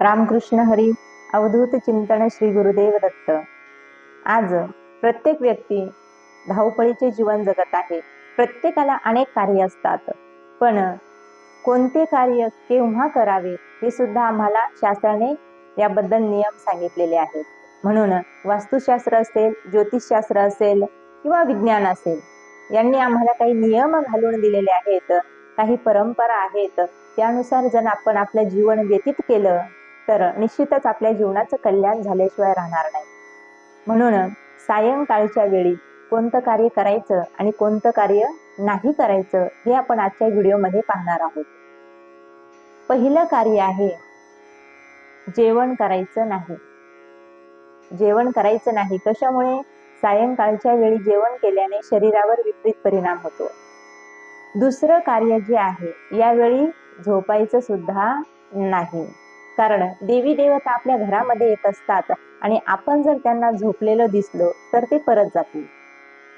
रामकृष्ण हरी अवधूत चिंतन श्री गुरुदेव दत्त. आज प्रत्येक व्यक्ती धावपळीचे जीवन जगत आहे. प्रत्येकाला अनेक कार्य असतात. पण कोणते कार्य केव्हा करावे हे सुद्धा आम्हाला शास्त्राने याबद्दल नियम सांगितलेले आहेत. म्हणून वास्तुशास्त्र असेल ज्योतिषशास्त्र असेल किंवा विज्ञान असेल यांनी आम्हाला काही नियम घालून दिलेले आहेत. काही परंपरा आहेत. त्यानुसार जर आपण आपलं जीवन व्यतीत केलं तर निश्चितच आपल्या जीवनाचं कल्याण झाल्याशिवाय राहणार नाही. म्हणून सायंकाळच्या वेळी कोणतं कार्य करायचं आणि कोणतं कार्य नाही करायचं हे आपण आजच्या व्हिडिओमध्ये पाहणार आहोत. पहिलं कार्य आहे जेवण करायचं नाही. जेवण करायचं नाही कशामुळे? सायंकाळच्या वेळी जेवण केल्याने शरीरावर विपरीत परिणाम होतो. दुसरं कार्य जे आहे यावेळी झोपायचं सुद्धा नाही. कारण देवी देवता आपल्या घरामध्ये येत असतात आणि आपण जर त्यांना झोपलेलं दिसलो तर ते परत जातील.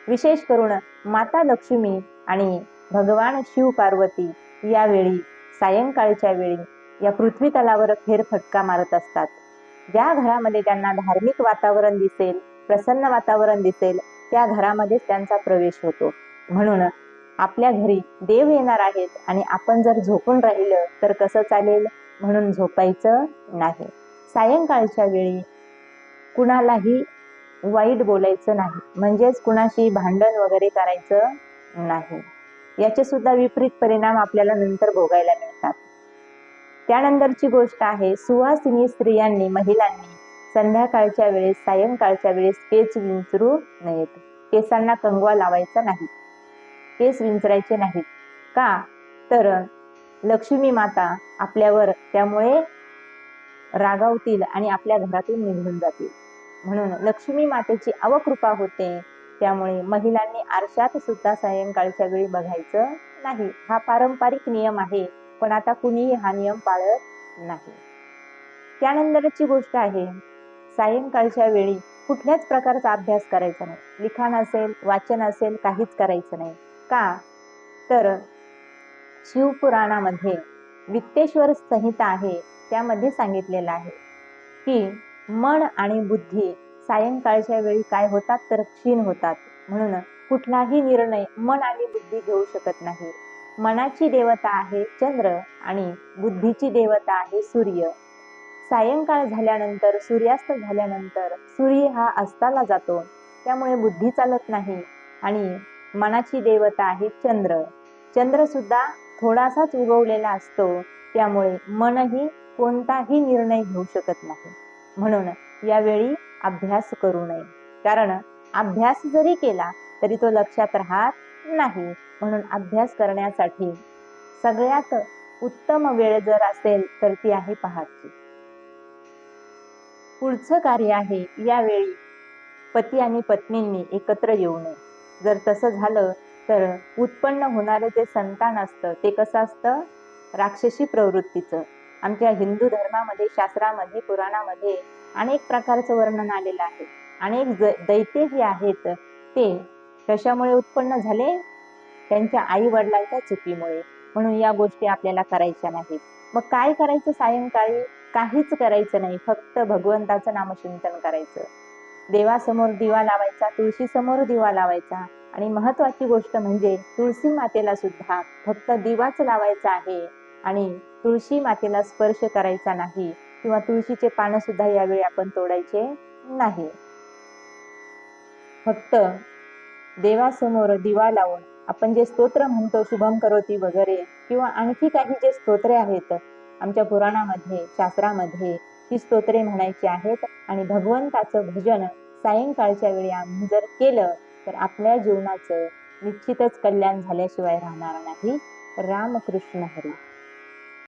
विशेष करून माता लक्ष्मी आणि भगवान शिव पार्वती यावेळी सायंकाळच्या वेळी या पृथ्वी तलावर फेरफटका मारत असतात. ज्या घरामध्ये त्यांना धार्मिक वातावरण दिसेल प्रसन्न वातावरण दिसेल त्या घरामध्येच त्यांचा प्रवेश होतो. म्हणून आपल्या घरी देव येणार आहेत आणि आपण जर झोपून राहिलं तर कसं चालेल? म्हणून झोपायचं नाही. सायंकाळच्या वेळी कुणालाही वाईट बोलायचं नाही. म्हणजेच कुणाशी भांडण वगैरे करायचं नाही. याचे सुद्धा विपरीत परिणाम आपल्याला नंतर भोगायला मिळतात. त्यानंतरची गोष्ट आहे सुवासिनी स्त्रियांनी महिलांनी संध्याकाळच्या वेळेस सायंकाळच्या वेळेस केस विंचरू नयेत. केसांना कंगवा लावायचा नाही. केस विंचरायचे नाहीत. का? तर लक्ष्मी माता आपल्यावर त्यामुळे रागावतील आणि आपल्या घरातून निघून जातील. म्हणून लक्ष्मी मातेची अवकृपा होते. त्यामुळे महिलांनी आरशात सुद्धा सायंकाळच्या वेळी बघायचं नाही. हा पारंपरिक नियम आहे पण आता कुणीही हा नियम पाळत नाही. त्यानंतरची गोष्ट आहे सायंकाळच्या वेळी कुठल्याच प्रकारचा अभ्यास करायचा नाही. लिखाण असेल वाचन असेल काहीच करायचं नाही. का? तर शिवपुराणामध्ये वित्तेश्वर संहिता आहे त्यामध्ये सांगितलेलं आहे की मन आणि बुद्धी सायंकाळच्या वेळी काय होतात तर क्षीण होतात. म्हणून कुठलाही निर्णय मन आणि बुद्धी घेऊ शकत नाही. मनाची देवता आहे चंद्र आणि बुद्धीची देवता आहे सूर्य. सायंकाळ झाल्यानंतर सूर्यास्त झाल्यानंतर सूर्य हा अस्ताला जातो. त्यामुळे बुद्धी चालत नाही आणि मनाची देवता आहे चंद्र. चंद्र सुद्धा थोडासाच उगवलेला असतो. त्यामुळे मनही कोणताही निर्णय घेऊ शकत नाही. म्हणून यावेळी अभ्यास करू नये. कारण अभ्यास जरी केला तरी तो लक्षात राहत नाही. म्हणून अभ्यास करण्यासाठी सगळ्यात उत्तम वेळ जर असेल तर ती आहे पहाटची. पुढचं कार्य आहे यावेळी पती आणि पत्नींनी एकत्र येऊ नये. जर तसं झालं तर उत्पन्न होणारं जे संतान असतं ते कसं असतं? राक्षसी प्रवृत्तीचं. आमच्या हिंदू धर्मामध्ये शास्त्रामध्ये पुराणामध्ये अनेक प्रकारचं वर्णन आलेलं आहे. अनेक ज दैत्य जे आहेत ते कशामुळे उत्पन्न झाले? त्यांच्या आई वडिलांच्या चुकीमुळे. म्हणून या गोष्टी आपल्याला करायच्या नाहीत. मग काय करायचं सायंकाळी? काहीच करायचं नाही. फक्त भगवंताचं नामचिंतन करायचं. देवासमोर दिवा लावायचा तुळशी समोर दिवा लावायचा. आणि महत्वाची गोष्ट म्हणजे तुळशी मातेला सुद्धा फक्त दिवाच लावायचा आहे आणि तुळशी मातेला स्पर्श करायचा नाही किंवा तुळशीचे पानं सुद्धा यावेळी आपण तोडायचे नाही. फक्त देवासमोर दिवा लावून आपण जे स्तोत्र म्हणतो शुभम करोती वगैरे किंवा आणखी काही जे स्तोत्रे आहेत आमच्या पुराणामध्ये शास्त्रामध्ये ती स्तोत्रे म्हणायची आहेत. आणि भगवंताचं भजन सायंकाळच्या वेळी आम्ही जर केलं तर आपल्या जीवनाचं निश्चितच कल्याण झाल्याशिवाय राहणार नाही. रामकृष्ण हरी.